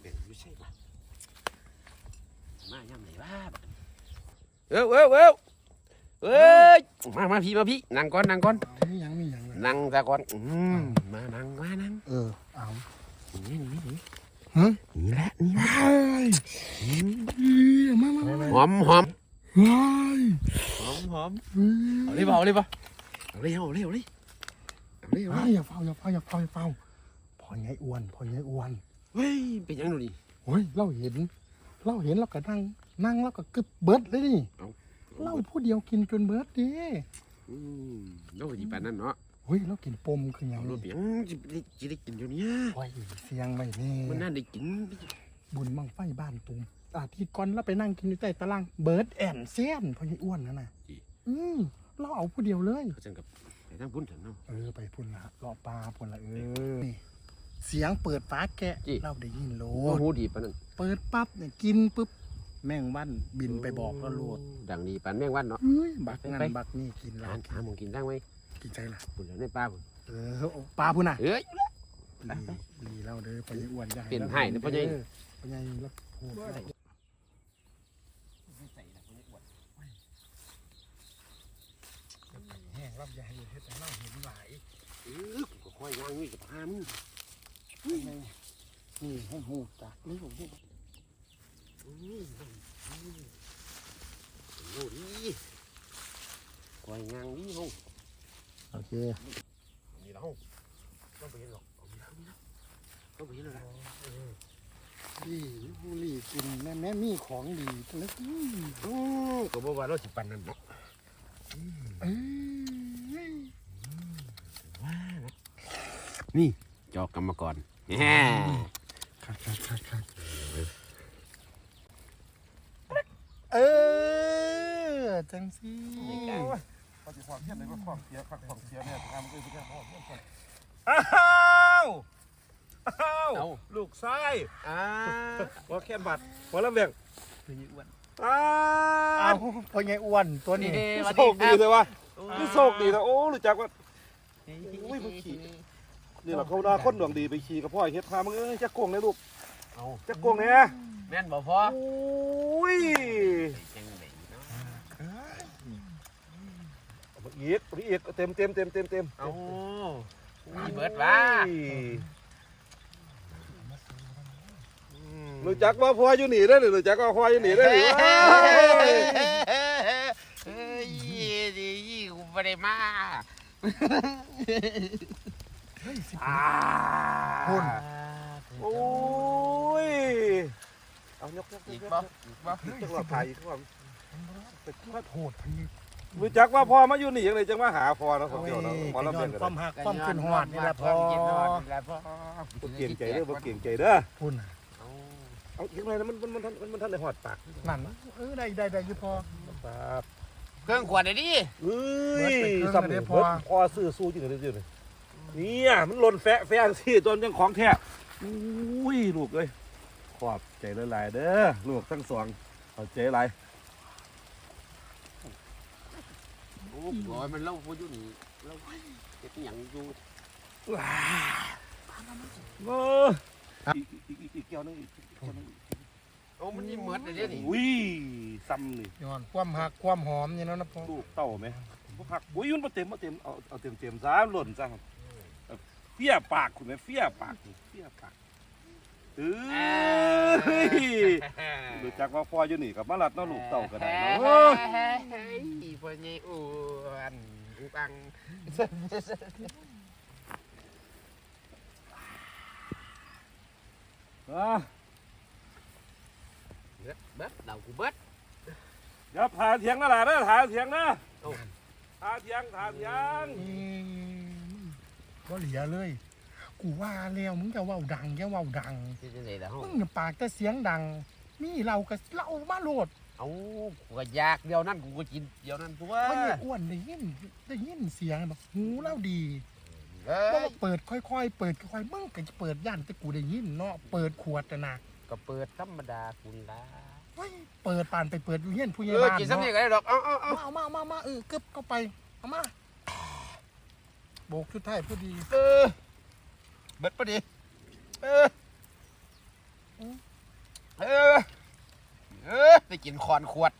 เป็นไม่ใช่ปะมาย่ำไหนบ้าเอ้าเอ้าเอ้าเอ้ยมามาพี่มาพี่นั่งก่อนนั่งก่อนมีหยังมีหยังนะนั่งซะก่อนอืมมานั่งมานั่งเออเอา นี่นี่นี่ฮะ นี่แหละนี่แหละเฮ้ยอืมเฮ้ยมามามาหอมหอมเฮ้ยหอมหอมเฮ้เอายเลยเปล่าเอาเลยเปล่าเอาเลยเอาเลยเอาเลยเอาเลยเอาเฮ้เลยยอย่าเฝ้าอย่าเฝ้าอย่าเฝ้าอย่าเฝ้าพอไงอ้วนพอไงอ้วน เฮ้ยเป็นยังดูดิเฮ้ยเราเห็น เราเห็นเราก็นั่งนั่งแล้วก็กึบเบิดเลยนี่เอาเราผู้เดียวกินจนเบิดดิอืมโอ้ยปานนั้นเนาะเฮ้ยเรากินปมคือหยังเอารถนี่เปียงจะได้จะได้กินอยู่เนี่ยโอ้ยเสียงไม่แน่มันน่าได้กินบุญบังไฟบ้านตุมอาทิตย์ก่อนเราไปนั่งกินอยู่ใต้ตารางเบิร์ดแอนเซียนพอไงอ้วนนั่นน่ะอืมเราเอาผู้เดียวเลย เขาจังกับไปทางพุ่นเถอะเนาะ เออไปพุ่นละรอปลาพุ่นละเออนี่ เสียงเปิดฟ้าแกะจิเราได้ยินโลโอ้ดโหดีปานนั้นเปิดปั๊บเนี่ยกินปุ๊บ แม่งวันบินไปบอกเราโลดดังดีปานแมงวันเนาะ เฮ้ยบักนั่นไป บักนี่กินแล้ร้านหาหมองกินทางไว้กินใจละพุ่นแล้วในป่าพุ่นเออโอ้ปลาพุ่นน่ะเอ้ยดีดีเล่าเด้อไปยังอ้วนจะเป็นให้หรือเปล่าเนี่ยไปยังแล้วพูดได้แห้งรับยาเฮ็ดให้เราเห็นหลาย เออกูก็ค่อยย่างนี่กับพามึง นี่ให้หูจักนี่ผมพูดอืมโอ้ดีค่อยย่างนี่ห้องโอเคนี่ละห้องต้องไปเห็นหรอกเอานี่ละนี่ละต้องไปเห็นแล้วล่ะนี่บุหรี่กินแม่แม่มีของดีจังเลยอืมอือก็บอกว่าเราสิปันนั่นเนาะนี่ จอกกรรมกรแหมคัดคัดคัดคัดเออจังสิเขาจะความเทียบในว่าความเสียขักความเสียเนี่ยทำก็คือแค่พ่อเทียบกันอ้าวอ้าวเอาลูกชายอ่าว่าแค่บัตรหัวลำเบียงคืออ้วนอ้าเอาวพอไงอ้วนตัวนี้โชคดีเลยวะนี่โชคดีนะโอ้รู้จักว่าอุ้ยมึงขี่ นี่แหละเขาด่าคนดวงดีไปขี่กับพ่อไอ้เฮ็ดพามึงเอ้ยจักโกงเลยลูกเอาจักโกงเนี่ยแม่นบ่พอโอ้ยจังไหนเนาะเอามาอีกเอามาอีกเต็มเต็มเต็มเต็มเต็มเอามีเบิดว่ารู้จักว่าพ่ออยู่หนีได้อหรือรู้จักว่าพ่ออยู่หนีได้อหรือเฮ้ยดีกูไม่ได้มา อ่าพุ่น โอ้ย เอายกยกอีกยกบ่อีกบ่จังหวะไทยทุกคนโหดพันนี้รู้จักว่าพ่อมาอยู่นี่ยังไงจังมาหาพ่อเนาะคนเดียวเนาะหมอลำย้อเบียนงกันความหักความขึ้นหอดนี่แหละพอกินหอดนี่แหละพอบ่เก่งใจเด้อบ่เก่งใจเด้อพุ่นน่ะเอาอีกหน่อยนะมันมันมันทันมันทันได้หอดปากนั่นเออได้ได้ได้อยู่พอครับเครื่องขวดเลยดิเอ้เบิดยไปเครื่องซ้ำเดีนี่ยวพพออพอซื้อสู้จริงเลยจริงเลย เนี่ยมันหล่นแฟะแฟะสิจนยังของแท้อุ้ยลูกเอ้ยขอบใจหลายๆเด้อลูกทั้งสองขอบใจหลายโอ้โหมันเล่าพูดอยู่นี่เล่าเก็บหยังอยู่เอออีกอีกอีกอีกเกี่ยวนึงอีกเกี่ยวนึงโอ้มันนี่เหมือนเลยเด้อนี่อุ้ยซ้ำนี่ย้อนความหักความหอมนี่เนาะนะพอลูกเต่าไหมพวกผักอุ้ยมันบ่เต็มบ่เต็มเอาเอาเต็มเต็มซะหล่นซะครับเอา เฟี้ยปากคุณแม่เฟี้ยปากนี่เฟี้ยปากเอ้ยรู้จักว่าพ่ออยู่นี่กับมาลัดเนาะลูกเต่าก็ได้เนาะเอ้ยเฮ้ยพ่อใหญ่อ้วนอุบังอะ เบิดเบิดเดากูเบิดเดี๋ยวพาเถียงนั่นล่ะเด้อพาเถียงนะโอ้พาเถียงพาเถียง ก็เหลียเลย กูว่าแล้วมึงจะเว่าดังจะเว่าดังที่จะไหนล่ะห้อมึงงน่ะปากแต่เสียงดัง มีเราก็เล่ามาโลดเอากูก็อยากเดียวนั่นกูก็กินเดียวนั่นตัวเพราะไอ้อ้วนได้ยินได้ยินเสียงแบบหูเล่าดีเอ้ว่ายเปิดค่อยๆ เปิดค่อยๆมึงก็จะเปิดย่านแต่กูได้ยินเนาะเปิดขวดน่ะนะก็เปิดธรรมดาคุณละเฮ้ยเปิดปานไปเปิดอยู่เฮียนผู้ใหญ่เออบ้านกินสักเนาะนิดก็ได้ดอกเอาเอาเอาเอามาเอามาเอามาเออกึบเข้าไปเอามา โบกชุดไทายพอดี เออเบิดปะดิเออ เออ เออ ได้กินคอนขวด